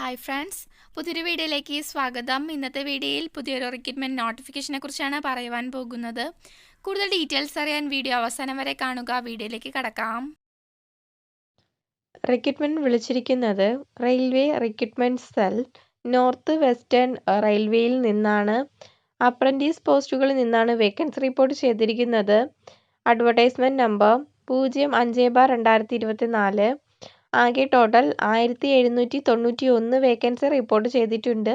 Hi friends പുതിയൊരു വീഡിയോയിലേക്ക് സ്വാഗതം. ഇന്നത്തെ വീഡിയോയിൽ പുതിയൊരു റിക്രൂട്ട്മെന്റ് നോട്ടിഫിക്കേഷനെ കുറിച്ചാണ് പറയുവാൻ പോകുന്നത്. കൂടുതൽ ഡീറ്റെയിൽസ് അറിയാൻ വീഡിയോ അവസാനം വരെ കാണുക. വീഡിയോയിലേക്ക് കടക്കാം. റിക്രൂട്ട്മെന്റ് വിളിച്ചിരിക്കുന്നത് railway recruitment cell north western റെയിൽവേയിൽ നിന്നാണ്. അപ്രന്റീസ് പോസ്റ്റുകളിൽ നിന്നാണ് വേക്കൻസി റിപ്പോർട്ട് ചെയ്തിരിക്കുന്നത്. അഡ്വർടൈസ്മെന്റ് നമ്പർ പൂജ്യം അഞ്ച് ബാർ രണ്ടായിരത്തി ഇരുപത്തി നാല് ആകെ ടോട്ടൽ ആയിരത്തി എഴുന്നൂറ്റി തൊണ്ണൂറ്റി ഒന്ന് വേക്കൻസി റിപ്പോർട്ട് ചെയ്തിട്ടുണ്ട്.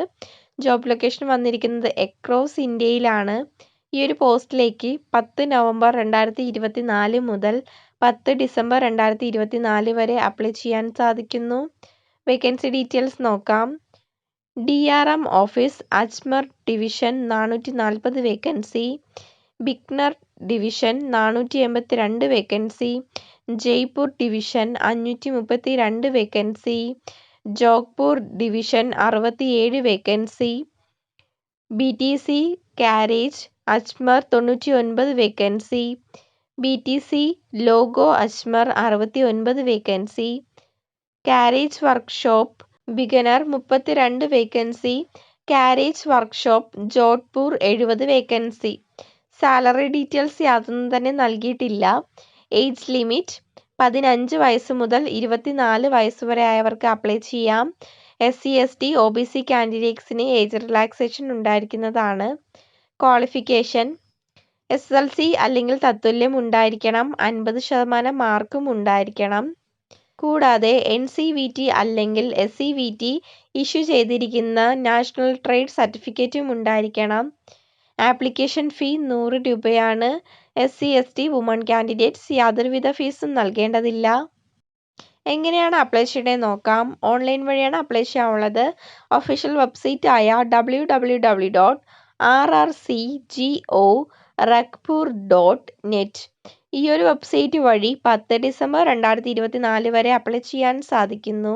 ജോബ് ലൊക്കേഷൻ വന്നിരിക്കുന്നത് എക്രോസ് ഇന്ത്യയിലാണ്. ഈ ഒരു പോസ്റ്റിലേക്ക് പത്ത് നവംബർ രണ്ടായിരത്തി ഇരുപത്തി നാല് മുതൽ പത്ത് ഡിസംബർ രണ്ടായിരത്തി ഇരുപത്തി നാല് വരെ അപ്ലൈ ചെയ്യാൻ സാധിക്കുന്നു. വേക്കൻസി ഡീറ്റെയിൽസ് നോക്കാം. D R M office Ajmer division നാനൂറ്റി നാൽപ്പത് വേക്കൻസി ബിക്നർ ഡിവിഷൻ നാനൂറ്റി എൺപത്തി രണ്ട് വേക്കൻസി ജയ്പൂർ ഡിവിഷൻ അഞ്ഞൂറ്റി മുപ്പത്തി രണ്ട് വേക്കൻസി ജോഗ്പൂർ ഡിവിഷൻ അറുപത്തിയേഴ് vacancy B T C carriage Ajmer തൊണ്ണൂറ്റി ഒൻപത് vacancy B T C loco Ajmer അറുപത്തി ഒൻപത് വേക്കൻസി കാരേജ് വർക്ക്ഷോപ്പ് ബിഗനർ മുപ്പത്തിരണ്ട് വേക്കൻസി കാരേജ് വർക്ക്ഷോപ്പ് ജോധ്പൂർ എഴുപത് വേക്കൻസി സാലറി ഡീറ്റെയിൽസ് യാതൊന്നും തന്നെ നൽകിയിട്ടില്ല. ഏജ് ലിമിറ്റ് പതിനഞ്ച് വയസ്സ് മുതൽ ഇരുപത്തിനാല് വയസ്സ് വരെ ആയവർക്ക് അപ്ലൈ ചെയ്യാം. S C S T O B C കാൻഡിഡേറ്റ്സിന് age relaxation ഉണ്ടായിരിക്കുന്നതാണ്. ക്വാളിഫിക്കേഷൻ എസ് എൽ സി അല്ലെങ്കിൽ തത്തുല്യം ഉണ്ടായിരിക്കണം. അൻപത് ശതമാനം മാർക്കും ഉണ്ടായിരിക്കണം. കൂടാതെ എൻ സി വി ടി അല്ലെങ്കിൽ S C V T issue ചെയ്തിരിക്കുന്ന നാഷണൽ ട്രേഡ് സർട്ടിഫിക്കറ്റും ഉണ്ടായിരിക്കണം. ആപ്ലിക്കേഷൻ ഫീ നൂറ് രൂപയാണ്. S C S T woman candidates യാതൊരുവിധ ഫീസും നൽകേണ്ടതില്ല. എങ്ങനെയാണ് അപ്ലൈ ചെയ്യേണ്ടത് നോക്കാം. ഓൺലൈൻ വഴിയാണ് അപ്ലൈ ചെയ്യാനുള്ളത്. ഒഫീഷ്യൽ വെബ്സൈറ്റ് ആയ W W W dot R R C Gorakhpur dot net ഈ ഒരു വെബ്സൈറ്റ് വഴി പത്ത് ഡിസംബർ രണ്ടായിരത്തി ഇരുപത്തി നാല് വരെ അപ്ലൈ ചെയ്യാൻ സാധിക്കുന്നു.